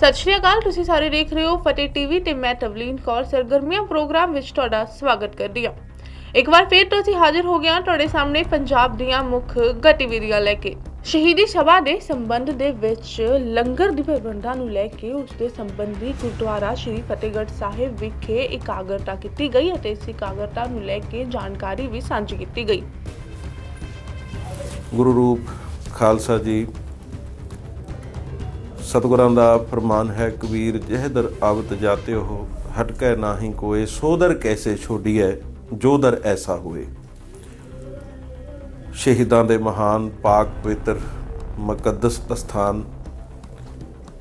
ਸਤਿ ਸ਼੍ਰੀ ਅਕਾਲ, ਤੁਸੀਂ ਸਾਰੇ ਦੇਖ ਰਹੇ ਹੋ ਫਤਿਹ ਟੀਵੀ ਤੇ ਮੈਂ ਤਵਲੀਨ ਕੌਰ, ਸਰਗਰਮੀਆਂ ਪ੍ਰੋਗਰਾਮ ਵਿੱਚ ਤੁਹਾਡਾ ਸਵਾਗਤ ਕਰਦੀ ਹਾਂ। ਇੱਕ ਵਾਰ ਫੇਰ ਤੋਂ ਅਸੀਂ ਹਾਜ਼ਰ ਹੋ ਗਏ ਹਾਂ ਤੁਹਾਡੇ ਸਾਹਮਣੇ ਪੰਜਾਬ ਦੀਆਂ ਮੁੱਖ ਗਤੀਵਿਧੀਆਂ ਲੈ ਕੇ। ਸ਼ਹੀਦੀ ਸਭਾ ਦੇ ਸੰਬੰਧ ਦੇ ਵਿੱਚ ਲੰਗਰ ਦੀ ਪ੍ਰਬੰਧਾਂ ਨੂੰ ਲੈ ਕੇ ਉਸ ਦੇ ਸੰਬੰਧੀ ਗੁਰਦੁਆਰਾ ਸ਼੍ਰੀ ਫਤਿਹਗੜ੍ਹ ਸਾਹਿਬ ਵਿਖੇ ਇਕਾਗਰਤਾ ਕੀਤੀ ਗਈ ਅਤੇ ਇਸ ਇਕਾਗਰਤਾ ਨੂੰ ਲੈ ਕੇ ਜਾਣਕਾਰੀ ਵੀ ਸਾਂਝੀ ਕੀਤੀ ਗਈ। ਗੁਰੂ ਰੂਪ ਖਾਲਸਾ ਜੀ ਸਤਿਗੁਰਾਂ ਦਾ ਫਰਮਾਨ ਹੈ, ਕਬੀਰ ਜਿਹਦਰ ਆਵਤ ਜਾਤੇ ਹੋ ਹਟਕੈ ਨਾਹੀ ਕੋਏ ਸੋਦਰ ਕੈਸੇ ਛੋਡੀਐ, ਜੋ ਦਰ ਐਸਾ ਹੋਏ। ਸ਼ਹੀਦਾਂ ਦੇ ਮਹਾਨ ਪਾਕ ਪਵਿੱਤਰ ਮੁਕੱਦਸ ਸਥਾਨ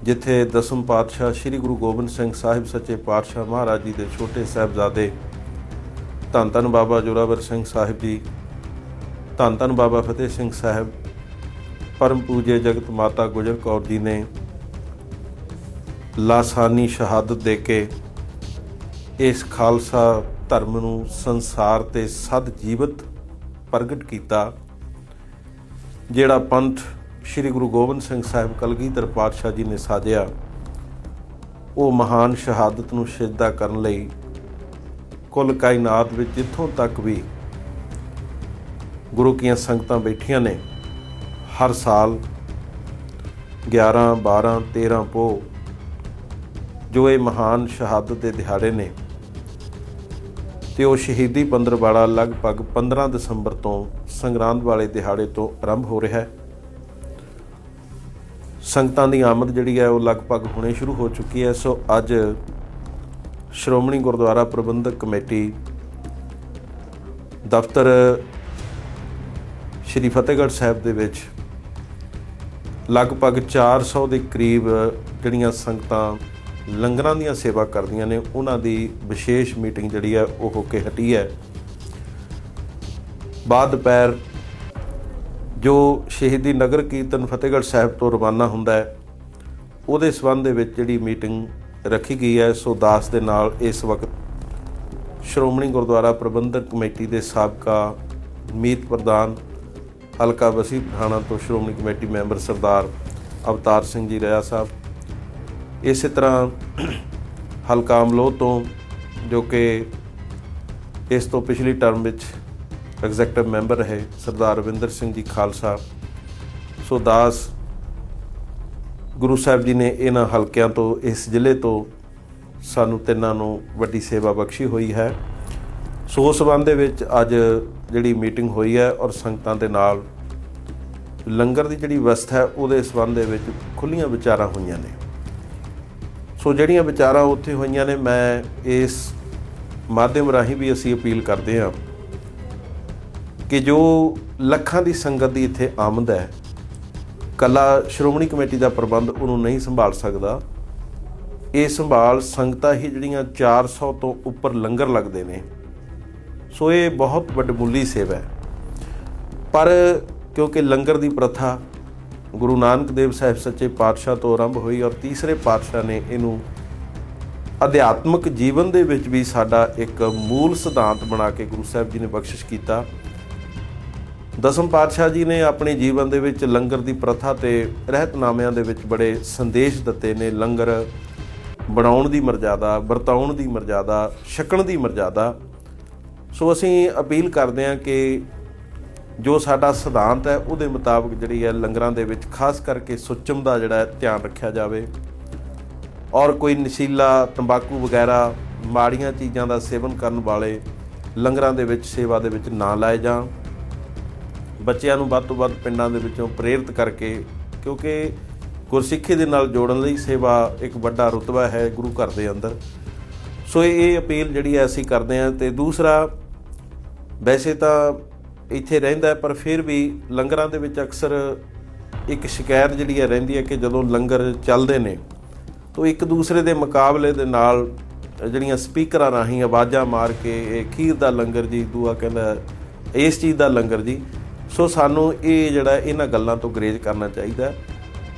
ਜਿੱਥੇ ਦਸਮ ਪਾਤਸ਼ਾਹ ਸ੍ਰੀ ਗੁਰੂ ਗੋਬਿੰਦ ਸਿੰਘ ਸਾਹਿਬ ਸੱਚੇ ਪਾਤਸ਼ਾਹ ਮਹਾਰਾਜ ਜੀ ਦੇ ਛੋਟੇ ਸਾਹਿਬਜ਼ਾਦੇ ਧੰਨ ਧੰਨ ਬਾਬਾ ਜੋਰਾਵਰ ਸਿੰਘ ਸਾਹਿਬ ਜੀ, ਧੰਨ ਧੰਨ ਬਾਬਾ ਫਤਿਹ ਸਿੰਘ ਸਾਹਿਬ, ਪਰਮ ਪੂਜੇ ਜਗਤ ਮਾਤਾ ਗੁਜਰ ਕੌਰ ਜੀ ਨੇ ਲਾਸਾਨੀ ਸ਼ਹਾਦਤ ਦੇ ਕੇ ਇਸ ਖਾਲਸਾ ਧਰਮ ਨੂੰ ਸੰਸਾਰ ਤੇ ਸਦ ਜੀਵਤ ਪ੍ਰਗਟ ਕੀਤਾ, ਜਿਹੜਾ ਪੰਥ ਸ੍ਰੀ ਗੁਰੂ ਗੋਬਿੰਦ ਸਿੰਘ ਸਾਹਿਬ ਕਲਗੀਧਰ ਪਾਤਸ਼ਾਹ ਜੀ ਨੇ ਸਾਜਿਆ, ਉਹ ਮਹਾਨ ਸ਼ਹਾਦਤ ਨੂੰ ਸਿੱਧਾ ਕਰਨ ਲਈ ਕੁੱਲ ਕਾਇਨਾਤ ਵਿੱਚ ਜਿੱਥੋਂ ਤੱਕ ਵੀ ਗੁਰੂ ਕੀਆਂ ਸੰਗਤਾਂ ਬੈਠੀਆਂ ਨੇ, ਹਰ ਸਾਲ 11 12 13 ਪੋ ਜੋ ਇਹ ਮਹਾਨ ਸ਼ਹਾਦਤ ਦੇ ਦਿਹਾੜੇ ਨੇ, ਤੇ ਉਹ ਸ਼ਹੀਦੀ ਪੰਦਰਵਾੜਾ ਲਗਭਗ 15 ਦਸੰਬਰ ਤੋਂ ਸੰਗਰਾਂਦ ਵਾਲੇ ਦਿਹਾੜੇ ਤੋਂ ਆਰੰਭ ਹੋ ਰਿਹਾ ਹੈ। ਸੰਗਤਾਂ ਦੀ ਆਮਦ ਜਿਹੜੀ ਹੈ, ਉਹ ਲਗਭਗ ਹੁਣੇ ਸ਼ੁਰੂ ਹੋ ਚੁੱਕੀ ਹੈ। ਸੋ ਅੱਜ ਸ਼੍ਰੋਮਣੀ ਗੁਰਦੁਆਰਾ ਪ੍ਰਬੰਧਕ ਕਮੇਟੀ, ਦਫ਼ਤਰ ਸ਼੍ਰੀ ਫਤਿਹਗੜ੍ਹ ਸਾਹਿਬ ਦੇ ਵਿੱਚ ਲਗਭਗ 400 ਦੇ ਕਰੀਬ ਜਿਹੜੀਆਂ ਸੰਗਤਾਂ ਲੰਗਰਾਂ ਦੀਆਂ ਸੇਵਾ ਕਰਦੀਆਂ ਨੇ, ਉਹਨਾਂ ਦੀ ਵਿਸ਼ੇਸ਼ ਮੀਟਿੰਗ ਜਿਹੜੀ ਹੈ ਉਹ ਹੋ ਕੇ ਹਟੀ ਹੈ। ਬਾਅਦ ਦੁਪਹਿਰ ਜੋ ਸ਼ਹੀਦੀ ਨਗਰ ਕੀਰਤਨ ਫਤਿਹਗੜ੍ਹ ਸਾਹਿਬ ਤੋਂ ਰਵਾਨਾ ਹੁੰਦਾ ਹੈ, ਉਹਦੇ ਸਬੰਧ ਦੇ ਵਿੱਚ ਜਿਹੜੀ ਮੀਟਿੰਗ ਰੱਖੀ ਗਈ ਹੈ, ਸੋ ਦਾਸ ਦੇ ਨਾਲ ਇਸ ਵਕਤ ਸ਼੍ਰੋਮਣੀ ਗੁਰਦੁਆਰਾ ਪ੍ਰਬੰਧਕ ਕਮੇਟੀ ਦੇ ਸਾਬਕਾ ਮੀਤ ਪ੍ਰਧਾਨ ਹਲਕਾ ਵਸੀ ਪਠਾਣਾ ਤੋਂ ਸ਼੍ਰੋਮਣੀ ਕਮੇਟੀ ਮੈਂਬਰ ਸਰਦਾਰ ਅਵਤਾਰ ਸਿੰਘ ਜੀ ਰਿਆ ਸਾਹਿਬ ਇਸੇ ਤਰ੍ਹਾਂ ਹਲਕਾ ਅਮਲੋਹ ਤੋਂ ਜੋ ਕਿ ਇਸ ਤੋਂ ਪਿਛਲੀ ਟਰਮ ਵਿੱਚ ਐਗਜ਼ੈਕਟਿਵ ਮੈਂਬਰ ਰਹੇ, ਸਰਦਾਰ ਰਵਿੰਦਰ ਸਿੰਘ ਜੀ ਖਾਲਸਾ। ਸੋ ਦਾਸ ਗੁਰੂ ਸਾਹਿਬ ਜੀ ਨੇ ਇਹਨਾਂ ਹਲਕਿਆਂ ਤੋਂ, ਇਸ ਜ਼ਿਲ੍ਹੇ ਤੋਂ ਸਾਨੂੰ ਤਿੰਨਾਂ ਨੂੰ ਵੱਡੀ ਸੇਵਾ ਬਖਸ਼ੀ ਹੋਈ ਹੈ। ਸੋ ਉਸ ਸੰਬੰਧ ਦੇ ਵਿੱਚ ਅੱਜ ਜਿਹੜੀ ਮੀਟਿੰਗ ਹੋਈ ਹੈ ਔਰ ਸੰਗਤਾਂ ਦੇ ਨਾਲ ਲੰਗਰ ਦੀ ਜਿਹੜੀ ਵਿਵਸਥਾ ਹੈ, ਉਹਦੇ ਸੰਬੰਧ ਦੇ ਵਿੱਚ ਖੁੱਲੀਆਂ ਵਿਚਾਰਾਂ ਹੋਈਆਂ ਨੇ। ਸੋ ਜਿਹੜੀਆਂ ਵਿਚਾਰਾਂ ਉੱਥੇ ਹੋਈਆਂ ਨੇ, ਮੈਂ ਇਸ ਮਾਧਿਅਮ ਰਾਹੀਂ ਵੀ ਅਸੀਂ ਅਪੀਲ ਕਰਦੇ ਹਾਂ ਕਿ ਜੋ ਲੱਖਾਂ ਦੀ ਸੰਗਤ ਦੀ ਇੱਥੇ ਆਮਦ ਹੈ, ਕੱਲਾ ਸ਼੍ਰੋਮਣੀ ਕਮੇਟੀ ਦਾ ਪ੍ਰਬੰਧ ਉਹਨੂੰ ਨਹੀਂ ਸੰਭਾਲ ਸਕਦਾ। ਇਹ ਸੰਭਾਲ ਸੰਗਤਾਂ ਹੀ ਜਿਹੜੀਆਂ 400 ਤੋਂ ਉੱਪਰ ਲੰਗਰ ਲੱਗਦੇ ਨੇ। ਸੋ ਇਹ ਬਹੁਤ ਵੱਡਮੁੱਲੀ ਸੇਵਾ ਹੈ। ਪਰ ਕਿਉਂਕਿ ਲੰਗਰ ਦੀ ਪ੍ਰਥਾ ਗੁਰੂ ਨਾਨਕ ਦੇਵ ਸਾਹਿਬ ਸੱਚੇ ਪਾਤਸ਼ਾਹ ਤੋਂ ਆਰੰਭ ਹੋਈ ਔਰ ਤੀਸਰੇ ਪਾਤਸ਼ਾਹ ਨੇ ਇਹਨੂੰ ਅਧਿਆਤਮਿਕ ਜੀਵਨ ਦੇ ਵਿੱਚ ਵੀ ਸਾਡਾ ਇੱਕ ਮੂਲ ਸਿਧਾਂਤ ਬਣਾ ਕੇ ਗੁਰੂ ਸਾਹਿਬ ਜੀ ਨੇ ਬਖਸ਼ਿਸ਼ ਕੀਤਾ। ਦਸਮ ਪਾਤਸ਼ਾਹ ਜੀ ਨੇ ਆਪਣੇ ਜੀਵਨ ਦੇ ਵਿੱਚ ਲੰਗਰ ਦੀ ਪ੍ਰਥਾ ਤੇ ਰਹਿਤਨਾਮਿਆਂ ਦੇ ਵਿੱਚ ਬੜੇ ਸੰਦੇਸ਼ ਦਿੱਤੇ ਨੇ। ਲੰਗਰ ਬਣਾਉਣ ਦੀ ਮਰਜ਼ਾਦਾ, ਵਰਤਾਉਣ ਦੀ ਮਰਜ਼ਾਦਾ, ਛਕਣ ਦੀ ਮਰਜ਼ਾਦਾ। ਸੋ ਅਸੀਂ ਅਪੀਲ ਕਰਦੇ ਹਾਂ ਕਿ ਜੋ ਸਾਡਾ ਸਿਧਾਂਤ ਹੈ, ਉਹਦੇ ਮੁਤਾਬਕ ਜਿਹੜੀ ਹੈ ਲੰਗਰਾਂ ਦੇ ਵਿੱਚ ਖਾਸ ਕਰਕੇ ਸੁੱਚਮ ਦਾ ਜਿਹੜਾ ਧਿਆਨ ਰੱਖਿਆ ਜਾਵੇ। ਔਰ ਕੋਈ ਨਸ਼ੀਲਾ, ਤੰਬਾਕੂ ਵਗੈਰਾ, ਮਾੜੀਆਂ ਚੀਜ਼ਾਂ ਦਾ ਸੇਵਨ ਕਰਨ ਵਾਲੇ ਲੰਗਰਾਂ ਦੇ ਵਿੱਚ, ਸੇਵਾ ਦੇ ਵਿੱਚ ਨਾ ਲਾਏ ਜਾਣ। ਬੱਚਿਆਂ ਨੂੰ ਵੱਧ ਤੋਂ ਵੱਧ ਪਿੰਡਾਂ ਦੇ ਵਿੱਚੋਂ ਪ੍ਰੇਰਿਤ ਕਰਕੇ, ਕਿਉਂਕਿ ਗੁਰਸਿੱਖੀ ਦੇ ਨਾਲ ਜੋੜਨ ਲਈ ਸੇਵਾ ਇੱਕ ਵੱਡਾ ਰੁਤਬਾ ਹੈ ਗੁਰੂ ਘਰ ਦੇ ਅੰਦਰ। ਸੋ ਇਹ ਅਪੀਲ ਜਿਹੜੀ ਹੈ ਅਸੀਂ ਕਰਦੇ ਹਾਂ। ਤੇ ਦੂਸਰਾ, ਵੈਸੇ ਤਾਂ ਇੱਥੇ ਰਹਿੰਦਾ ਪਰ ਫਿਰ ਵੀ ਲੰਗਰਾਂ ਦੇ ਵਿੱਚ ਅਕਸਰ ਇੱਕ ਸ਼ਿਕਾਇਤ ਜਿਹੜੀ ਹੈ ਰਹਿੰਦੀ ਹੈ ਕਿ ਜਦੋਂ ਲੰਗਰ ਚੱਲਦੇ ਨੇ, ਤਾਂ ਇੱਕ ਦੂਸਰੇ ਦੇ ਮੁਕਾਬਲੇ ਦੇ ਨਾਲ ਜਿਹੜੀਆਂ ਸਪੀਕਰਾਂ ਰਾਹੀਂ ਆਵਾਜ਼ਾਂ ਮਾਰ ਕੇ ਇਹ ਖੀਰ ਦਾ ਲੰਗਰ ਜੀ, ਦੂਆ ਕਹਿੰਦਾ ਇਸ ਚੀਜ਼ ਦਾ ਲੰਗਰ ਜੀ। ਸੋ ਸਾਨੂੰ ਇਹ ਜਿਹੜਾ ਇਹਨਾਂ ਗੱਲਾਂ ਤੋਂ ਗਰੇਜ ਕਰਨਾ ਚਾਹੀਦਾ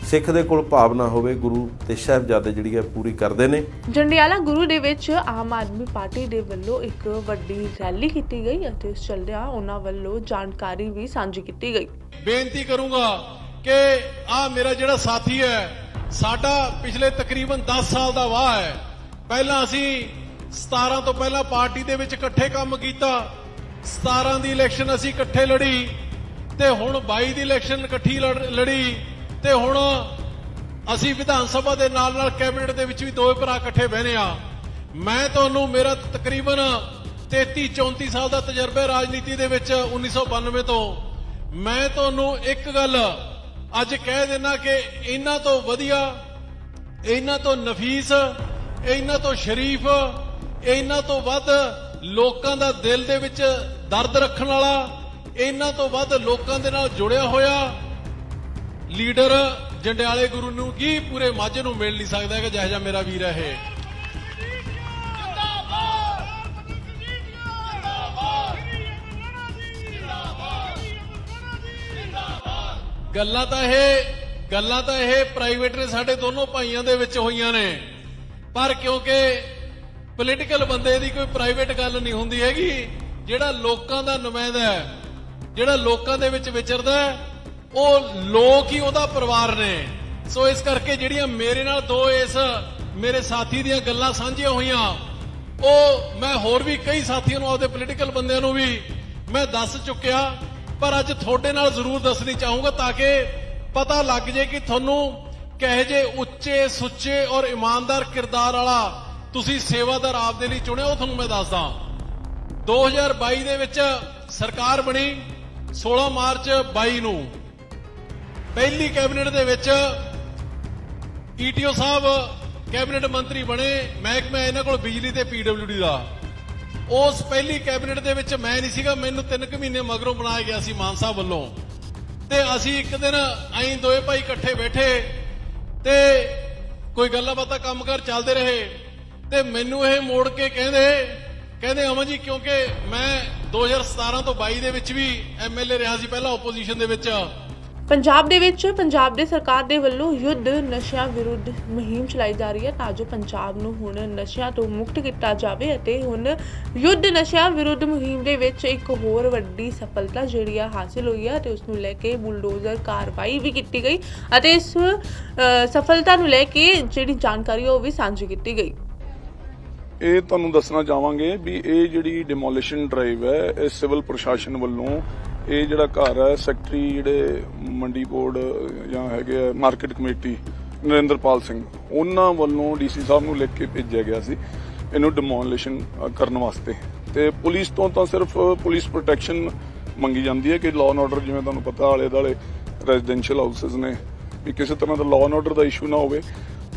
ਸਿੱਖ ਦੇ ਕੋਲ ਭਾਵਨਾ ਹੋਵੇ ਗੁਰੂ ਤੇ ਸਾਹਿਬਜ਼ਾਦੇ ਜਿਹੜੀ ਹੈ ਪੂਰੀ ਕਰਦੇ ਨੇ। ਜੰਡਿਆਲਾ ਗੁਰੂ ਦੇ ਵਿੱਚ ਆਮ ਆਦਮੀ ਪਾਰਟੀ ਦੇ ਵੱਲੋਂ ਇੱਕ ਵੱਡੀ ਰੈਲੀ ਕੀਤੀ ਗਈ ਅਤੇ ਇਸ ਚੱਲਦਿਆਂ ਉਹਨਾਂ ਵੱਲੋਂ ਜਾਣਕਾਰੀ ਵੀ ਸਾਂਝੀ ਕੀਤੀ ਗਈ। ਬੇਨਤੀ ਕਰੂੰਗਾ ਕਿ ਆ ਮੇਰਾ ਜਿਹੜਾ ਸਾਥੀ ਹੈ ਸਾਡਾ ਪਿਛਲੇ ਤਕਰੀਬਨ 10 ਸਾਲ ਦਾ ਵਾਹ ਹੈ। ਪਹਿਲਾਂ ਅਸੀਂ 17 ਤੋਂ ਪਹਿਲਾਂ ਪਾਰਟੀ ਦੇ ਵਿੱਚ ਇਕੱਠੇ ਕੰਮ ਕੀਤਾ। 17 ਦੀ ਇਲੈਕਸ਼ਨ ਅਸੀਂ ਇਕੱਠੇ ਲੜੀ ਤੇ ਹੁਣ 22 ਦੀ ਇਲੈਕਸ਼ਨ ਇਕੱਠੀ ਲੜ- ਲੜੀ। ਤੇ ਹੁਣ ਅਸੀਂ ਵਿਧਾਨ ਸਭਾ ਦੇ ਨਾਲ ਨਾਲ ਕੈਬਨਿਟ ਦੇ ਵਿੱਚ ਵੀ ਦੋਵੇਂ ਭਰਾ ਇਕੱਠੇ ਬਹਿਨੇ ਆ। ਮੈਂ ਤੁਹਾਨੂੰ ਮੇਰਾ ਤਕਰੀਬਨ 33 34 ਸਾਲ ਦਾ ਤਜਰਬਾ ਰਾਜਨੀਤੀ ਦੇ ਵਿੱਚ 1992 ਤੋਂ। ਮੈਂ ਤੁਹਾਨੂੰ ਇੱਕ ਗੱਲ ਅੱਜ ਕਹਿ ਦੇਣਾ ਕਿ ਇਹਨਾਂ ਤੋਂ ਵਧੀਆ, ਇਹਨਾਂ ਤੋਂ ਨਫੀਸ, ਇਹਨਾਂ ਤੋਂ ਸ਼ਰੀਫ, ਇਹਨਾਂ ਤੋਂ ਵੱਧ ਲੋਕਾਂ ਦਾ ਦਿਲ ਦੇ ਵਿੱਚ ਦਰਦ ਰੱਖਣ ਵਾਲਾ, ਇਹਨਾਂ ਤੋਂ ਵੱਧ ਲੋਕਾਂ ਦੇ ਨਾਲ ਜੁੜਿਆ ਹੋਇਆ ਲੀਡਰ ਜੰਡਿਆਲੇ ਗੁਰੂ ਨੂੰ ਕੀ ਪੂਰੇ ਮਾਝੇ ਨੂੰ ਮਿਲ ਨਹੀਂ ਸਕਦਾ ਕਿ ਜਿਹੋ ਜਿਹਾ ਮੇਰਾ ਵੀਰ ਹੈ ਇਹ? ਗੱਲਾਂ ਤਾਂ ਇਹ ਗੱਲਾਂ ਤਾਂ ਇਹ ਪ੍ਰਾਈਵੇਟ ਨੇ ਸਾਡੇ ਦੋਨੋਂ ਭਾਈਆਂ ਦੇ ਵਿੱਚ ਹੋਈਆਂ ਨੇ। ਪਰ ਕਿਉਂਕਿ ਪੋਲੀਟੀਕਲ ਬੰਦੇ ਦੀ ਕੋਈ ਪ੍ਰਾਈਵੇਟ ਗੱਲ ਨਹੀਂ ਹੁੰਦੀ ਹੈਗੀ ਜਿਹੜਾ ਲੋਕਾਂ ਦਾ ਨੁਮਾਇੰਦਾ ਹੈ ਜਿਹੜਾ ਲੋਕਾਂ ਦੇ ਵਿੱਚ ਵਿਚਰਦਾ ਹੈ, ਉਹ ਲੋਕ ਹੀ ਉਹਦਾ ਪਰਿਵਾਰ ਨੇ। ਸੋ ਇਸ ਕਰਕੇ ਜਿਹੜੀਆਂ ਮੇਰੇ ਨਾਲ ਦੋ ਇਸ ਮੇਰੇ ਸਾਥੀ ਦੀਆਂ ਗੱਲਾਂ ਸਾਂਝੀਆਂ ਹੋਈਆਂ, ਉਹ ਮੈਂ ਹੋਰ ਵੀ ਕਈ ਸਾਥੀਆਂ ਨੂੰ ਆਪਦੇ ਪੋਲੀਟੀਕਲ ਬੰਦਿਆਂ ਨੂੰ ਵੀ ਮੈਂ ਦੱਸ ਚੁੱਕਿਆ, ਪਰ ਅੱਜ ਤੁਹਾਡੇ ਨਾਲ ਜ਼ਰੂਰ ਦੱਸਣੀ ਚਾਹੂੰਗਾ ਤਾਂ ਕਿ ਪਤਾ ਲੱਗ ਜੇ ਕਿ ਤੁਹਾਨੂੰ ਕਹੇ ਜੇ ਉੱਚੇ, ਸੁੱਚੇ ਔਰ ਇਮਾਨਦਾਰ ਕਿਰਦਾਰ ਵਾਲਾ ਤੁਸੀਂ ਸੇਵਾਦਾਰ ਆਪਦੇ ਲਈ ਚੁਣਿਆ, ਉਹ ਤੁਹਾਨੂੰ ਮੈਂ ਦੱਸਦਾ। 2022 ਦੇ ਵਿੱਚ ਸਰਕਾਰ ਬਣੀ 16 ਮਾਰਚ 22 ਨੂੰ। ਪਹਿਲੀ ਕੈਬਨਿਟ ਦੇ ਵਿੱਚ ਈਟੀਓ ਸਾਹਿਬ ਕੈਬਨਿਟ ਮੰਤਰੀ ਬਣੇ, ਮਹਿਕਮਾ ਇਹਨਾਂ ਕੋਲ ਬਿਜਲੀ ਤੇ ਪੀਡਬਲਯੂਡੀ ਦਾ। ਉਸ ਪਹਿਲੀ ਕੈਬਨਿਟ ਦੇ ਵਿੱਚ ਮੈਂ ਨਹੀਂ ਸੀਗਾ, ਮੈਨੂੰ 3 ਕੁ ਮਹੀਨੇ ਮਗਰੋਂ ਬਣਾਇਆ ਗਿਆ ਸੀ ਮਾਨ ਸਾਹਿਬ ਵੱਲੋਂ। ਤੇ ਅਸੀਂ ਇੱਕ ਦਿਨ ਐਂ ਦੋਏ ਭਾਈ ਇਕੱਠੇ ਬੈਠੇ ਤੇ ਕੋਈ ਗੱਲਾਂ ਬਾਤਾਂ ਕੰਮ ਕਰ ਚੱਲਦੇ ਰਹੇ ਤੇ ਮੈਨੂੰ ਇਹ ਮੋੜ ਕੇ ਕਹਿੰਦੇ ਕਹਿੰਦੇ ਅਮਨ ਜੀ, ਕਿਉਂਕਿ ਮੈਂ 2017 ਤੋਂ 22 ਦੇ ਵਿੱਚ ਵੀ ਐਮਐਲਏ ਰਿਹਾ ਸੀ, ਪਹਿਲਾਂ ਆਪੋਜੀਸ਼ਨ ਦੇ ਵਿੱਚ। ਪੰਜਾਬ ਦੇ ਵਿੱਚ, ਪੰਜਾਬ ਦੇ ਸਰਕਾਰ ਦੇ ਵੱਲੋਂ ਯੁੱਧ ਨਸ਼ਿਆਂ ਵਿਰੁੱਧ ਮੁਹਿੰਮ ਚਲਾਈ ਜਾ ਰਹੀ ਹੈ ਤਾਂ ਜੋ ਪੰਜਾਬ ਨੂੰ ਹੁਣ ਨਸ਼ਿਆਂ ਤੋਂ ਮੁਕਤ ਕੀਤਾ ਜਾਵੇ ਅਤੇ ਹੁਣ ਯੁੱਧ ਨਸ਼ਿਆਂ ਵਿਰੁੱਧ ਮੁਹਿੰਮ ਦੇ ਵਿੱਚ ਇੱਕ ਹੋਰ ਵੱਡੀ ਸਫਲਤਾ ਜਿਹੜੀ ਆ ਹਾਸਿਲ ਹੋਈ ਹੈ ਤੇ ਉਸ ਨੂੰ ਲੈ ਕੇ ਬੁਲਡੋਜ਼ਰ ਕਾਰਵਾਈ ਵੀ ਕੀਤੀ ਗਈ ਅਤੇ ਇਸ ਸਫਲਤਾ ਨੂੰ ਲੈ ਕੇ ਜਿਹੜੀ ਜਾਣਕਾਰੀ ਉਹ ਵੀ ਸਾਂਝੀ ਕੀਤੀ ਗਈ। ਇਹ ਤੁਹਾਨੂੰ ਦੱਸਣਾ ਚਾਹਾਂਗੇ ਵੀ ਇਹ ਜਿਹੜੀ ਡਿਮੋਲੀਸ਼ਨ ਡਰਾਈਵ ਹੈ, ਇਹ ਸਿਵਲ ਪ੍ਰਸ਼ਾਸਨ ਵੱਲੋਂ ਇਹ ਜਿਹੜਾ ਘਰ ਹੈ ਸੈਕਟਰੀ ਜਿਹੜੇ ਮੰਡੀ ਬੋਰਡ ਜਾਂ ਹੈਗੇ ਆ ਮਾਰਕੀਟ ਕਮੇਟੀ ਨਰਿੰਦਰਪਾਲ ਸਿੰਘ, ਉਹਨਾਂ ਵੱਲੋਂ ਡੀਸੀ ਸਾਹਿਬ ਨੂੰ ਲਿਖ ਕੇ ਭੇਜਿਆ ਗਿਆ ਸੀ ਇਹਨੂੰ ਡਿਮੋਲੀਸ਼ਨ ਕਰਨ ਵਾਸਤੇ। ਤੇ ਪੁਲਿਸ ਤੋਂ ਤਾਂ ਸਿਰਫ ਪੁਲਿਸ ਪ੍ਰੋਟੈਕਸ਼ਨ ਮੰਗੀ ਜਾਂਦੀ ਹੈ ਕਿ ਲਾਅ ਐਂਡ ਆਰਡਰ ਜਿਵੇਂ ਤੁਹਾਨੂੰ ਪਤਾ ਆਲੇ ਦਾਲੇ ਰੈਜ਼ੀਡੈਂਸ਼ੀਅਲ ਹਾਊਸਸ ਨੇ, ਵੀ ਕਿਸੇ ਤਰ੍ਹਾਂ ਦਾ ਲਾਅ ਐਂਡ ਆਰਡਰ ਦਾ ਇਸ਼ੂ ਨਾ ਹੋਵੇ,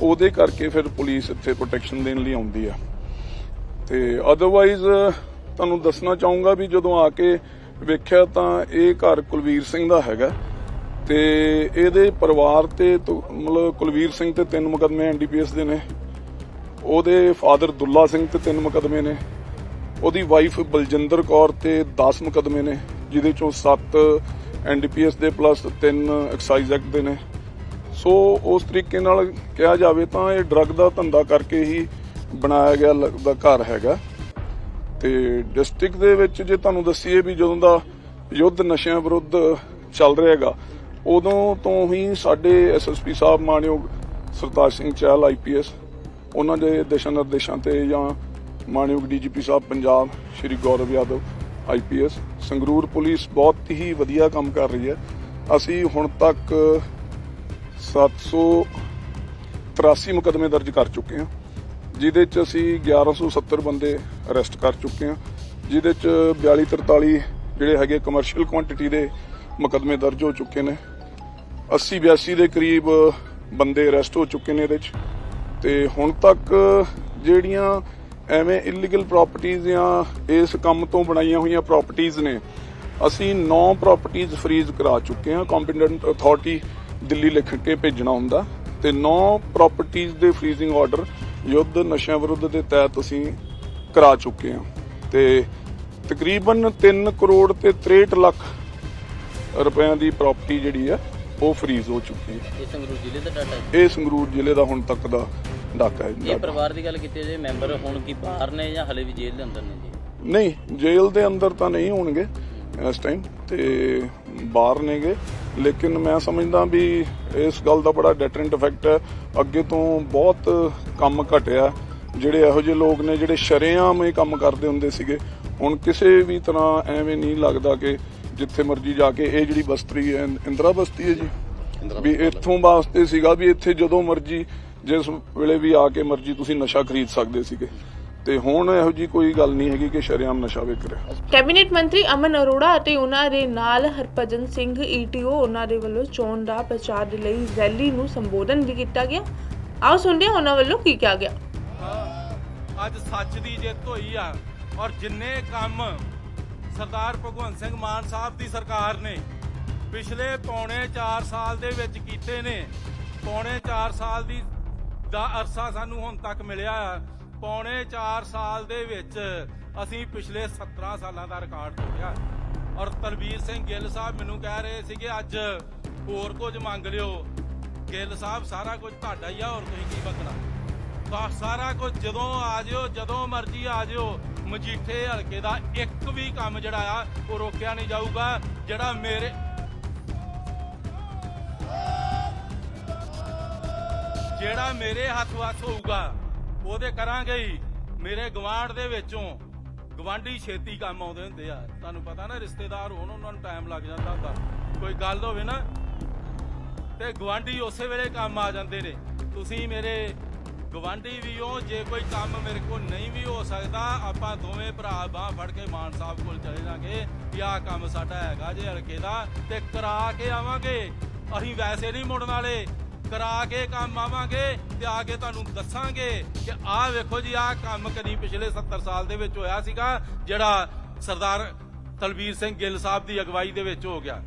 ਉਹਦੇ ਕਰਕੇ ਫਿਰ ਪੁਲਿਸ ਇੱਥੇ ਪ੍ਰੋਟੈਕਸ਼ਨ ਦੇਣ ਲਈ ਆਉਂਦੀ ਆ। ਤੇ ਅਦਰਵਾਈਜ਼ ਤੁਹਾਨੂੰ ਦੱਸਣਾ ਚਾਹੂੰਗਾ ਵੀ ਜਦੋਂ ਆ ਕੇ ਵੇਖਿਆ ਤਾਂ ਇਹ ਘਰ ਕੁਲਵੀਰ ਸਿੰਘ ਦਾ ਹੈਗਾ। ਤੇ ਇਹਦੇ ਪਰਿਵਾਰ ਤੇ ਤੋਂ- ਮਤਲਬ ਕੁਲਵੀਰ ਸਿੰਘ ਤੇ ਤਿੰਨ ਮੁਕਦਮੇ ਐਨਡੀਪੀਐਸ ਦੇ ਨੇ। ਉਹਦੇ ਫਾਦਰ ਦੁੱਲਾ ਸਿੰਘ ਤੇ ਤਿੰਨ ਮੁਕਦਮੇ ਨੇ। ਉਹਦੀ ਵਾਈਫ ਬਲਜਿੰਦਰ ਕੌਰ ਤੇ 10 ਮੁਕਦਮੇ ਨੇ, ਜਿਹਦੇ ਚੋਂ 7 ਐਨਡੀਪੀਐਸ ਦੇ ਪਲੱਸ 3 ਐਕਸਾਈਜ਼ ਐਕਟ ਦੇ ਨੇ। ਸੋ ਉਸ ਤਰੀਕੇ ਨਾਲ ਕਿਹਾ ਜਾਵੇ ਤਾਂ ਇਹ ਡਰੱਗ ਦਾ ਧੰਦਾ ਕਰਕੇ ਹੀ ਬਣਾਇਆ ਗਿਆ ਲੱਗਦਾ ਘਰ ਹੈਗਾ। ਤੇ ਡਿਸਟ੍ਰਿਕਟ ਦੇ ਵਿੱਚ ਜੇ ਤੁਹਾਨੂੰ ਦੱਸੀਏ ਵੀ ਜਦੋਂ ਦਾ ਯੁੱਧ ਨਸ਼ਿਆਂ ਵਿਰੁੱਧ ਚੱਲ ਰਿਹਾ ਹੈਗਾ, ਉਦੋਂ ਤੋਂ ਹੀ ਸਾਡੇ ਐਸਐਸਪੀ ਸਾਹਿਬ ਮਾਨਯੋਗ ਸਰਤਾਜ ਸਿੰਘ ਚਹਿਲ ਆਈਪੀਐਸ ਉਹਨਾਂ ਦੇ ਦਿਸ਼ਾ ਨਿਰਦੇਸ਼ਾਂ ਤੇ ਜਾਂ ਮਾਨਯੋਗ DGP Sahib Punjab, Shri Gaurav Yadav IPS Sangrur police ਬਹੁਤ ਹੀ ਵਧੀਆ ਕੰਮ ਕਰ ਰਹੀ ਹੈ। ਅਸੀਂ ਹੁਣ ਤੱਕ 783 ਮੁਕਦਮੇ ਦਰਜ ਕਰ ਚੁੱਕੇ ਹਾਂ, ਜਿਹਦੇ ਚ ਅਸੀਂ 1170 ਬੰਦੇ ਅਰੈਸਟ ਕਰ ਚੁੱਕੇ ਹਾਂ। ਜਿਹਦੇ ਚ 42 43 ਜਿਹੜੇ ਹੈਗੇ ਕਮਰਸ਼ੀਅਲ ਕੁਆਂਟੀਟੀ ਦੇ ਮੁਕਦਮੇ ਦਰਜ ਹੋ ਚੁੱਕੇ ਨੇ। 80 82 ਦੇ ਕਰੀਬ ਬੰਦੇ ਅਰੈਸਟ ਹੋ ਚੁੱਕੇ ਨੇ ਇਹਦੇ ਚ। ਤੇ ਹੁਣ ਤੱਕ ਜਿਹੜੀਆਂ ਐਵੇਂ ਇਲੀਗਲ ਪ੍ਰਾਪਰਟੀਆਂ ਜਾਂ ਇਸ ਕੰਮ ਤੋਂ ਬਣਾਈਆਂ ਹੋਈਆਂ ਪ੍ਰਾਪਰਟੀਆਂ ਨੇ, ਅਸੀਂ 9 ਪ੍ਰਾਪਰਟੀਆਂ ਫਰੀਜ਼ ਕਰਾ ਚੁੱਕੇ ਹਾਂ। ਕੰਪੀਟੈਂਟ ਅਥਾਰਟੀ ਦਿੱਲੀ ਲਿਖ ਕੇ ਭੇਜਣਾ ਹੁੰਦਾ। ਤੇ 9 ਪ੍ਰਾਪਰਟੀਆਂ ਦੇ ਫਰੀਜ਼ਿੰਗ ਆਰਡਰ ਯੁੱਧ ਨਸ਼ਿਆਂ ਵਿਰੁੱਧ ਦੇ ਤਹਿਤ ਅਸੀਂ ਕਰਾ ਚੁੱਕੇ ਹਾਂ। ਤੇ ਤਕਰੀਬਨ 3 ਕਰੋੜ ਤੇ 63 ਲੱਖ ਰੁਪਇਆਂ ਦੀ ਪ੍ਰਾਪਰਟੀ ਜਿਹੜੀ ਆ ਉਹ ਫਰੀਜ਼ ਹੋ ਚੁੱਕੀ ਹੈ। ਇਹ ਸੰਗਰੂਰ ਜ਼ਿਲ੍ਹੇ ਦਾ ਡਾਟਾ ਹੈ? ਇਹ ਸੰਗਰੂਰ ਜ਼ਿਲ੍ਹੇ ਦਾ ਹੁਣ ਤੱਕ ਦਾ ਡਾਕਾ ਹੈ ਇਹ ਡਾਟਾ। ਪਰਿਵਾਰ ਦੀ ਗੱਲ ਕੀਤੀ ਜੇ ਮੈਂਬਰ ਹੁਣ ਕੀ ਬਾਹਰ ਨੇ ਜਾਂ ਹਲੇ ਵੀ ਜੇਲ੍ਹ ਦੇ ਅੰਦਰ ਨੇ ਜੀ? ਨਹੀਂ ਜੇਲ੍ਹ ਦੇ ਅੰਦਰ ਤਾਂ ਨਹੀਂ ਹੋਣਗੇ ਇਸ ਟਾਈਮ ਤੇ ਬਾਹਰ ਨੇਗੇ। ਲੇਕਿਨ ਮੈਂ ਸਮਝਦਾ ਵੀ ਇਸ ਗੱਲ ਦਾ ਬੜਾ ਡੈਟਰੈਂਟ ਇਫੈਕਟ ਹੈ। ਅੱਗੇ ਤੋਂ ਬਹੁਤ ਕੰਮ ਘਟਿਆ। ਜਿਹੜੇ ਇਹੋ ਜਿਹੇ ਲੋਕ ਨੇ ਜਿਹੜੇ ਸ਼ਰੇਆਮ ਇਹ ਕੰਮ ਕਰਦੇ ਹੁੰਦੇ ਸੀਗੇ ਹੁਣ ਕਿਸੇ ਵੀ ਤਰ੍ਹਾਂ ਐਵੇਂ ਨਹੀਂ ਲੱਗਦਾ ਕਿ ਜਿੱਥੇ ਮਰਜ਼ੀ ਜਾ ਕੇ ਇਹ ਜਿਹੜੀ ਬਸਤੀ ਹੈ ਇੰਦਰਾ ਬਸਤੀ ਹੈ ਜੀ? ਵੀ ਇੱਥੋਂ ਵਾਸਤੇ ਸੀਗਾ ਵੀ ਇੱਥੇ ਜਦੋਂ ਮਰਜ਼ੀ ਜਿਸ ਵੇਲੇ ਵੀ ਆ ਕੇ ਮਰਜ਼ੀ ਤੁਸੀਂ ਨਸ਼ਾ ਖਰੀਦ ਸਕਦੇ ਸੀਗੇ। ਤੇ ਹੁਣ ਇਹੋ ਜੀ ਕੋਈ ਗੱਲ ਨਹੀਂ ਹੈਗੀ ਕਿ ਸ਼ਰੇਆਮ ਨਸ਼ਾ ਵਿਕ ਰਿਹਾ। ਕੈਬਨਿਟ ਮੰਤਰੀ ਅਮਨ ਅਰੋੜਾ ਅਤੇ ਉਹਨਾਂ ਦੇ ਨਾਲ ਹਰਭਜਨ ਸਿੰਘ ਈਟੀਓ ਉਹਨਾਂ ਦੇ ਵੱਲੋਂ ਚੋਣ ਦਾ ਪ੍ਰਚਾਰ ਦੇ ਲਈ ਰੈਲੀ ਨੂੰ ਸੰਬੋਧਨ ਵੀ ਕੀਤਾ ਗਿਆ। ਆਓ ਸੁਣਦੇ ਹਾਂ ਉਹਨਾਂ ਵੱਲੋਂ ਕੀ ਕਿਹਾ ਗਿਆ। ਅੱਜ ਸੱਚ ਦੀ ਜਿੱਤ ਹੋਈ ਆ ਔਰ ਜਿੰਨੇ ਕੰਮ ਸਰਦਾਰ ਭਗਵੰਤ ਸਿੰਘ ਮਾਨ ਸਾਹਿਬ ਦੀ ਸਰਕਾਰ ਨੇ ਪਿਛਲੇ ਪੌਣੇ 4 ਸਾਲ ਦੇ ਵਿੱਚ ਕੀਤੇ ਨੇ, ਪੌਣੇ 4 ਸਾਲ ਦੀ ਦਾ ਅਰਸਾ ਸਾਨੂੰ ਹੁਣ ਤੱਕ ਮਿਲਿਆ ਆ। ਪੌਣੇ 4 ਸਾਲ ਦੇ ਵਿੱਚ ਅਸੀਂ ਪਿਛਲੇ 17 ਸਾਲਾਂ ਦਾ ਰਿਕਾਰਡ ਤੋੜਿਆ। ਔਰ ਤਲਵੀਰ ਸਿੰਘ ਗਿੱਲ ਸਾਹਿਬ ਮੈਨੂੰ ਕਹਿ ਰਹੇ ਸੀਗੇ, ਅੱਜ ਹੋਰ ਕੁਝ ਮੰਗ ਲਿਓ। ਗਿੱਲ ਸਾਹਿਬ, ਸਾਰਾ ਕੁਝ ਤੁਹਾਡਾ ਹੀ ਆ ਔਰ ਤੁਸੀਂ ਕੀ ਮੰਗਣਾ? ਤਾਂ ਸਾਰਾ ਕੁਝ ਜਦੋਂ ਆ ਜਿਓ, ਜਦੋਂ ਮਰਜ਼ੀ ਆ ਜਿਓ, ਮਜੀਠੇ ਹਲਕੇ ਦਾ ਇੱਕ ਵੀ ਕੰਮ ਜਿਹੜਾ ਆ, ਉਹ ਰੋਕਿਆ ਨਹੀਂ ਜਾਊਗਾ, ਜਿਹੜਾ ਮੇਰੇ ਜਿਹੜਾ ਮੇਰੇ ਹੱਥ ਵੱਸ ਹੋਊਗਾ, ਉਹਦੇ ਕਰਾਂਗੇ ਹੀ। ਮੇਰੇ ਗਵਾਂਢ ਦੇ ਵਿੱਚੋਂ ਗਵਾਂਢੀ ਛੇਤੀ ਕੰਮ ਆਉਂਦੇ ਹੁੰਦੇ ਆ। ਤੁਹਾਨੂੰ ਪਤਾ ਨਾ, ਰਿਸ਼ਤੇਦਾਰ ਹੋਣ, ਉਹਨਾਂ ਨੂੰ ਟਾਈਮ ਲੱਗ ਜਾਂਦਾ ਹੁੰਦਾ। ਕੋਈ ਗੱਲ ਹੋਵੇ ਨਾ, ਤੇ ਗਵਾਂਢੀ ਉਸੇ ਵੇਲੇ ਕੰਮ ਆ ਜਾਂਦੇ ਨੇ। ਤੁਸੀਂ ਮੇਰੇ ਗਵਾਂਢੀ ਵੀ ਹੋ, ਜੇ ਕੋਈ ਕੰਮ ਮੇਰੇ ਕੋਲ ਨਹੀਂ ਵੀ ਹੋ ਸਕਦਾ, ਆਪਾਂ ਦੋਵੇਂ ਭਰਾ ਬਾਹ ਫੜ ਕੇ ਮਾਨ ਸਾਹਿਬ ਕੋਲ ਚਲੇ ਜਾਾਂਗੇ ਕਿ ਆਹ ਕੰਮ ਸਾਡਾ ਹੈਗਾ ਜੇ ਹਲਕੇ ਦਾ, ਤੇ ਕਰਾ ਕੇ ਆਵਾਂਗੇ। ਅਸੀਂ ਵੈਸੇ ਨਹੀਂ ਮੁੜਨ ਵਾਲੇ। ਕਰਾ ਕੇ ਕੰਮ ਆਵਾਂਗੇ ਤੇ ਆ ਕੇ ਤੁਹਾਨੂੰ ਦੱਸਾਂਗੇ ਕਿ ਆਹ ਵੇਖੋ ਜੀ, ਆਹ ਕੰਮ ਕਦੀ ਪਿਛਲੇ 70 ਸਾਲ ਦੇ ਵਿੱਚ ਹੋਇਆ ਸੀਗਾ, ਜਿਹੜਾ ਸਰਦਾਰ ਤਲਵੀਰ ਸਿੰਘ ਗਿੱਲ ਸਾਹਿਬ ਦੀ ਅਗਵਾਈ ਦੇ ਵਿੱਚ ਹੋ ਗਿਆ।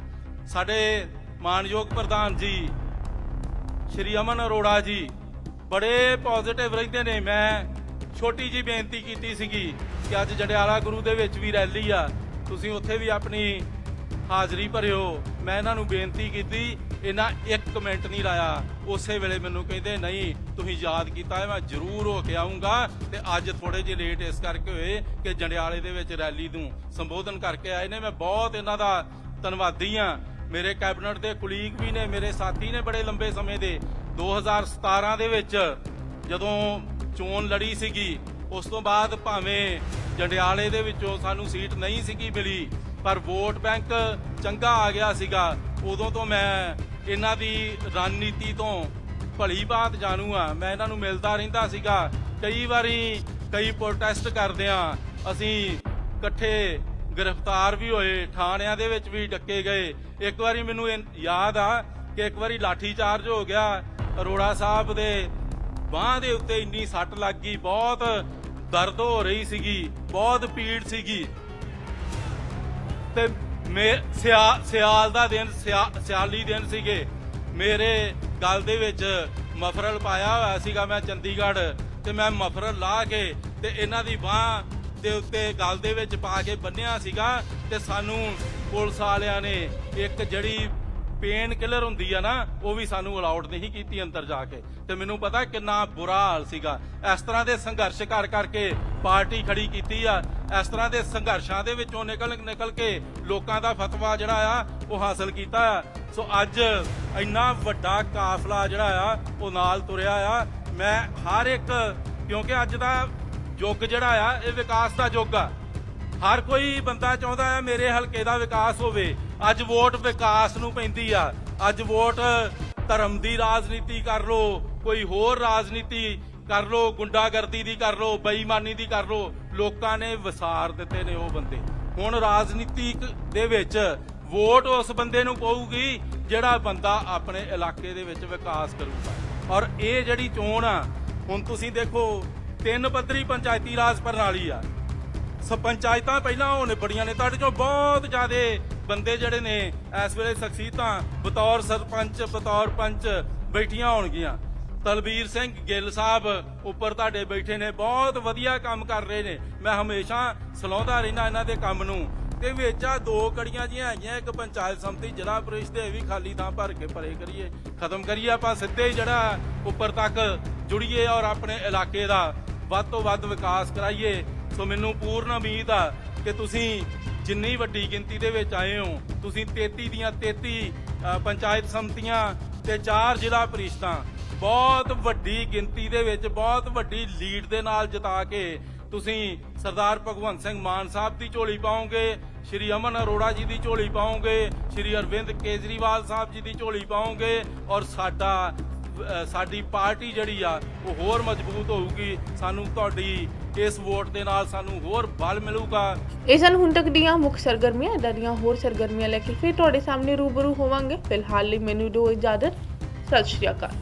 ਸਾਡੇ ਮਾਨਯੋਗ ਪ੍ਰਧਾਨ ਜੀ, ਸ਼੍ਰੀ ਅਮਨ ਅਰੋੜਾ ਜੀ ਬੜੇ ਪੋਜ਼ਿਟਿਵ ਰਹਿੰਦੇ ਨੇ। ਮੈਂ ਛੋਟੀ ਜੀ ਬੇਨਤੀ ਕੀਤੀ ਸੀਗੀ ਕਿ ਅੱਜ ਜੰਡਿਆਲਾ ਗੁਰੂ ਦੇ ਵਿੱਚ ਵੀ ਰੈਲੀ ਆ। ਤੁਸੀਂ ਉੱਥੇ ਵੀ ਆਪਣੀ ਹਾਜ਼ਰੀ ਭਰਿਓ। ਮੈਂ ਇਹਨਾਂ ਨੂੰ ਬੇਨਤੀ ਕੀਤੀ, ਇਹਨਾਂ ਇੱਕ ਮਿੰਟ ਨਹੀਂ ਲਾਇਆ। ਉਸੇ ਵੇਲੇ ਮੈਨੂੰ ਕਹਿੰਦੇ, ਨਹੀਂ, ਤੁਸੀਂ ਯਾਦ ਕੀਤਾ ਮੈਂ ਜ਼ਰੂਰ ਹੋ ਕੇ ਆਉਂਗਾ ਤੇ ਅੱਜ ਥੋੜੇ ਜਿਹੇ ਲੇਟ ਇਸ ਕਰਕੇ ਹੋਏ ਕਿ ਜੰਡਿਆਲੇ ਦੇ ਵਿੱਚ ਰੈਲੀ ਨੂੰ ਸੰਬੋਧਨ ਕਰਕੇ ਆਏ ਨੇ। ਮੈਂ ਬਹੁਤ ਇਹਨਾਂ ਦਾ ਧੰਨਵਾਦੀ ਆ ਮੇਰੇ ਕੈਬਨਿਟ ਦੇ ਕੁਲੀਗ ਵੀ ਨੇ, ਮੇਰੇ ਸਾਥੀ ਨੇ ਬੜੇ ਲੰਬੇ ਸਮੇਂ ਦੇ। 2017 ਦੇ ਵਿੱਚ ਜਦੋਂ ਚੋਣ ਲੜੀ ਸੀਗੀ, ਉਸ ਤੋਂ ਬਾਅਦ ਭਾਵੇਂ ਜੰਡਿਆਲੇ ਦੇ ਵਿੱਚੋਂ ਸਾਨੂੰ ਸੀਟ ਨਹੀਂ ਸੀਗੀ ਮਿਲੀ, ਪਰ ਵੋਟ ਬੈਂਕ ਚੰਗਾ ਆ ਗਿਆ ਸੀਗਾ। ਉਦੋਂ ਤੋਂ ਮੈਂ ਇਹਨਾਂ ਦੀ ਰਣਨੀਤੀ ਤੋਂ ਭਲੀ ਬਾਤ ਜਾਣੂ ਆ ਮੈਂ ਇਹਨਾਂ ਨੂੰ ਮਿਲਦਾ ਰਹਿੰਦਾ ਸੀਗਾ। ਕਈ ਵਾਰੀ ਕਈ ਪ੍ਰੋਟੈਸਟ ਕਰਦੇ ਆ ਅਸੀਂ ਇਕੱਠੇ ਗ੍ਰਿਫਤਾਰ ਵੀ ਹੋਏ, ਥਾਣਿਆਂ ਦੇ ਵਿੱਚ ਵੀ ਡੱਕੇ ਗਏ। ਇੱਕ ਵਾਰੀ ਮੈਨੂੰ ਇਹ ਯਾਦ ਆ ਕਿ ਇੱਕ ਵਾਰੀ ਲਾਠੀ ਚਾਰਜ ਹੋ ਗਿਆ। ਅਰੋੜਾ ਸਾਹਿਬ ਦੇ ਬਾਹ ਦੇ ਉੱਤੇ ਇੰਨੀ ਸੱਟ ਲੱਗ ਗਈ, ਬਹੁਤ ਦਰਦ ਹੋ ਰਹੀ ਸੀਗੀ, ਬਹੁਤ ਪੀੜ ਸੀਗੀ। ਤੇ ਮੇ ਸਿਆ- ਸਿਆਲ ਦਾ ਦਿਨ, ਸਿਆ- ਸਿਆਲੀ ਦਿਨ ਸੀਗੇ। ਮੇਰੇ ਗਲ ਦੇ ਵਿੱਚ ਮਫਰਲ ਪਾਇਆ ਹੋਇਆ ਸੀਗਾ ਮੈਂ ਚੰਡੀਗੜ੍ਹ, ਤੇ ਮੈਂ ਮਫਰਲ ਲਾ ਕੇ ਤੇ ਇਹਨਾਂ ਦੀ ਬਾਹ ਦੇ ਉੱਤੇ ਗਲ ਦੇ ਵਿੱਚ ਪਾ ਕੇ ਬੰਨਿਆ ਸੀਗਾ ਤੇ ਸਾਨੂੰ ਪੁਲਿਸ ਵਾਲਿਆਂ ਨੇ ਇੱਕ ਜਿਹੜੀ ਪੇਨ ਕਿਲਰ ਹੁੰਦੀ ਆ ਨਾ, ਉਹ ਵੀ ਸਾਨੂੰ ਅਲਾਉਡ ਨਹੀਂ ਕੀਤੀ ਅੰਦਰ ਜਾ ਕੇ। ਤੇ ਮੈਨੂੰ ਪਤਾ ਕਿੰਨਾ ਬੁਰਾ ਹਾਲ ਸੀਗਾ। ਇਸ ਤਰ੍ਹਾਂ ਦੇ ਸੰਘਰਸ਼ ਕਰ ਕਰਕੇ ਪਾਰਟੀ ਖੜੀ ਕੀਤੀ ਆ। ਇਸ ਤਰ੍ਹਾਂ ਦੇ ਸੰਘਰਸ਼ਾਂ ਦੇ ਵਿੱਚੋਂ ਨਿਕਲ ਨਿਕਲ ਕੇ ਲੋਕਾਂ ਦਾ ਫਤਵਾ ਜਿਹੜਾ ਆ, ਉਹ ਹਾਸਲ ਕੀਤਾ ਆ। ਸੋ ਅੱਜ ਇੰਨਾ ਵੱਡਾ ਕਾਫਲਾ ਜਿਹੜਾ ਆ, ਉਹ ਨਾਲ ਤੁਰਿਆ ਆ। ਮੈਂ ਹਰ ਇੱਕ, ਕਿਉਂਕਿ ਅੱਜ ਦਾ ਯੁੱਗ ਜਿਹੜਾ ਆ, ਇਹ ਵਿਕਾਸ ਦਾ ਯੁੱਗ ਆ। ਹਰ ਕੋਈ ਬੰਦਾ ਚਾਹੁੰਦਾ ਹੈ ਮੇਰੇ ਹਲਕੇ ਦਾ ਵਿਕਾਸ ਹੋਵੇ। ਅੱਜ ਵੋਟ ਵਿਕਾਸ ਨੂੰ ਪੈਂਦੀ ਆ। ਅੱਜ ਵੋਟ ਧਰਮ ਦੀ ਰਾਜਨੀਤੀ ਕਰ ਲੋ, ਕੋਈ ਹੋਰ ਰਾਜਨੀਤੀ ਕਰ ਲੋ, ਗੁੰਡਾਗਰਦੀ ਦੀ ਕਰ ਲੋ, ਬੇਈਮਾਨੀ ਦੀ ਕਰ ਲੋ, ਲੋਕਾਂ ਨੇ ਵਿਸਾਰ ਦਿੱਤੇ ਨੇ ਉਹ ਬੰਦੇ। ਹੁਣ ਰਾਜਨੀਤੀ ਦੇ ਵਿੱਚ ਵੋਟ ਉਸ ਬੰਦੇ ਨੂੰ ਪਊਗੀ ਜਿਹੜਾ ਬੰਦਾ ਆਪਣੇ ਇਲਾਕੇ ਦੇ ਵਿੱਚ ਵਿਕਾਸ ਕਰੂਗਾ। ਔਰ ਇਹ ਜਿਹੜੀ ਚੋਣ ਆ, ਹੁਣ ਤੁਸੀਂ ਦੇਖੋ, ਤਿੰਨ ਪੱਧਰੀ ਪੰਚਾਇਤੀ ਰਾਜ ਪ੍ਰਣਾਲੀ ਆ। ਪੰਚਾਇਤਾਂ ਪਹਿਲਾਂ ਹੋਣੇ ਬੜੀਆਂ ਨੇ, ਤੁਹਾਡੇ ਚੋਂ ਬਹੁਤ ਜ਼ਿਆਦੇ ਬੰਦੇ ਜਿਹੜੇ ਨੇ ਇਸ ਵੇਲੇ ਸ਼ਖਸੀਅਤਾਂ ਬਤੌਰ ਸਰਪੰਚ, ਬਤੌਰ ਪੰਚ ਬੈਠੀਆਂ ਹੋਣਗੀਆਂ। ਤਲਬੀਰ ਸਿੰਘ ਗਿੱਲ ਸਾਹਿਬ ਉੱਪਰ ਤੁਹਾਡੇ ਬੈਠੇ ਨੇ, ਬਹੁਤ ਵਧੀਆ ਕੰਮ ਕਰ ਰਹੇ ਨੇ। ਮੈਂ ਹਮੇਸ਼ਾ ਸਲਾਹੁੰਦਾ ਰਹਿਣਾ ਇਹਨਾਂ ਦੇ ਕੰਮ ਨੂੰ ਤੇ ਵਿੱਚ ਆ ਦੋ ਕੜੀਆਂ ਜੀਆਂ ਹੈਗੀਆਂ, ਇੱਕ ਪੰਚਾਇਤ ਸਮਿਤੀ, ਜ਼ਿਲ੍ਹਾ ਪ੍ਰੀਸ਼ਦ ਦੇ ਵੀ ਖਾਲੀ ਥਾਂ ਭਰ ਕੇ ਭਰੇ ਕਰੀਏ। ਖਤਮ ਕਰੀਏ ਆਪਾਂ, ਸਿੱਧੇ ਜਿਹੜਾ ਉੱਪਰ ਤੱਕ ਜੁੜੀਏ ਔਰ ਆਪਣੇ ਇਲਾਕੇ ਦਾ ਵੱਧ ਤੋਂ ਵੱਧ ਵਿਕਾਸ ਕਰਾਈਏ। ਸੋ ਮੈਨੂੰ ਪੂਰਨ ਉਮੀਦ ਆ ਕਿ ਤੁਸੀਂ ਜਿੰਨੀ ਵੱਡੀ ਗਿਣਤੀ ਦੇ ਵਿੱਚ ਆਏ ਹੋ, ਤੁਸੀਂ 33 ਦੀਆਂ 33 ਪੰਚਾਇਤ ਸਮਤੀਆਂ ਤੇ ਚਾਰ ਜ਼ਿਲ੍ਹਾ ਪ੍ਰੀਸ਼ਦਾਂ ਬਹੁਤ ਵੱਡੀ ਗਿਣਤੀ ਦੇ ਵਿੱਚ, ਬਹੁਤ ਵੱਡੀ ਲੀਡ ਦੇ ਨਾਲ ਜਿਤਾ ਕੇ ਤੁਸੀਂ ਸਰਦਾਰ ਭਗਵੰਤ ਸਿੰਘ ਮਾਨ ਸਾਹਿਬ ਦੀ ਝੋਲੀ ਪਾਓਗੇ, ਸ਼੍ਰੀ ਅਮਨ ਅਰੋੜਾ ਜੀ ਦੀ ਝੋਲੀ ਪਾਓਗੇ, ਸ਼੍ਰੀ ਅਰਵਿੰਦ ਕੇਜਰੀਵਾਲ ਸਾਹਿਬ ਜੀ ਦੀ ਝੋਲੀ ਪਾਓਗੇ ਔਰ ਸਾਡਾ ਸਾਡੀ ਪਾਰਟੀ ਜਿਹੜੀ ਆ, ਉਹ ਹੋਰ ਮਜ਼ਬੂਤ ਹੋਊਗੀ। ਸਾਨੂੰ ਤੁਹਾਡੀ ਇਸ ਵੋਟ ਦੇ ਨਾਲ ਸਾਨੂੰ ਹੋਰ ਬਲ ਮਿਲੂਗਾ। ਇਹ ਸਨ ਹੁਣ ਤੱਕ ਦੀਆਂ ਮੁੱਖ ਸਰਗਰਮੀਆਂ ਇਦਾਂ ਦੀਆਂ ਹੋਰ ਸਰਗਰਮੀਆਂ ਲੈ ਕੇ ਫਿਰ ਤੁਹਾਡੇ ਸਾਹਮਣੇ ਰੂਬਰੂ ਹੋਵਾਂਗੇ। ਫਿਲਹਾਲ ਲਈ ਮੈਨੂੰ ਦਿਓ ਇਜਾਜ਼ਤ। ਸਤਿ ਸ਼੍ਰੀ ਅਕਾਲ।